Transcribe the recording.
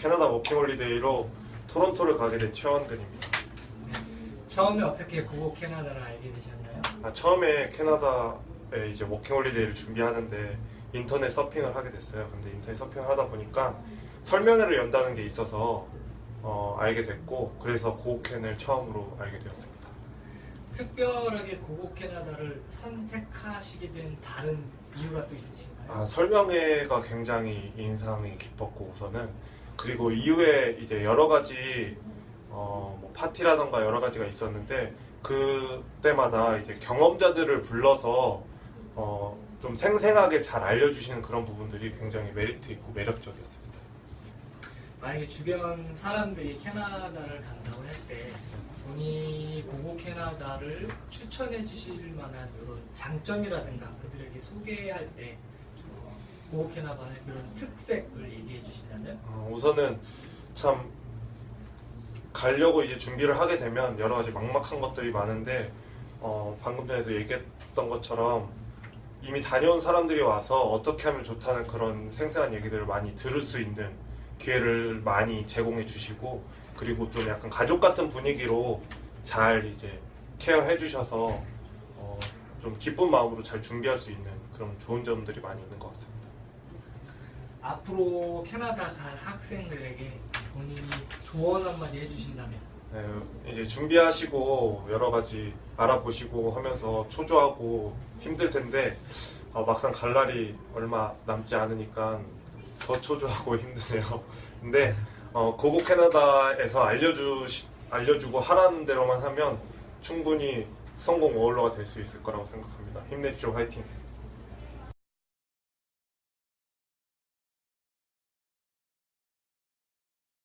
캐나다 워킹홀리데이로 토론토를 가게 된 최원근입니다. 처음에 어떻게 고고 캐나다를 알게 되셨나요? 아, 처음에 캐나다에 이제 워킹홀리데이를 준비하는데 인터넷 서핑을 하게 됐어요. 근데 인터넷 서핑을 하다 보니까 설명회를 연다는 게 있어서 어, 알게 됐고 그래서 고우캔을 처음으로 알게 되었습니다. 특별하게 고고 캐나다를 선택하시게 된 다른 이유가 또 있으신가요? 아, 설명회가 굉장히 인상이 깊었고 우선은 그리고 이후에 이제 여러 가지 어, 뭐 파티라던가 여러 가지가 있었는데 그때마다 이제 경험자들을 불러서 어, 좀 생생하게 잘 알려주시는 그런 부분들이 굉장히 메리트 있고 매력적이었습니다. 만약에 주변 사람들이 캐나다를 간다고 할 때 본인이 고고 캐나다를 추천해 주실 만한 이런 장점이라든가 그들에게 소개할 때 어, 고고 캐나다의 그런 특색을 얘기해 주신다면 어, 우선은 참 가려고 이제 준비를 하게 되면 여러 가지 막막한 것들이 많은데 어, 방금 전에도 얘기했던 것처럼 이미 다녀온 사람들이 와서 어떻게 하면 좋다는 그런 생생한 얘기들을 많이 들을 수 있는 기회를 많이 제공해 주시고 그리고 좀 약간 가족 같은 분위기로 잘 이제 케어해 주셔서 어, 좀 기쁜 마음으로 잘 준비할 수 있는 그런 좋은 점들이 많이 있는 것 같습니다. 앞으로 캐나다 갈 학생들에게 본인이 조언 한마디 해주신다면 네, 이제 준비하시고 여러 가지 알아보시고 하면서 초조하고 힘들 텐데 어, 막상 갈 날이 얼마 남지 않으니까 더 초조하고 힘드네요. 근데 어, 고고 캐나다에서 알려주 알려주고 하라는 대로만 하면 충분히 성공 어울러가 될 수 있을 거라고 생각합니다. 힘내십시오, 화이팅!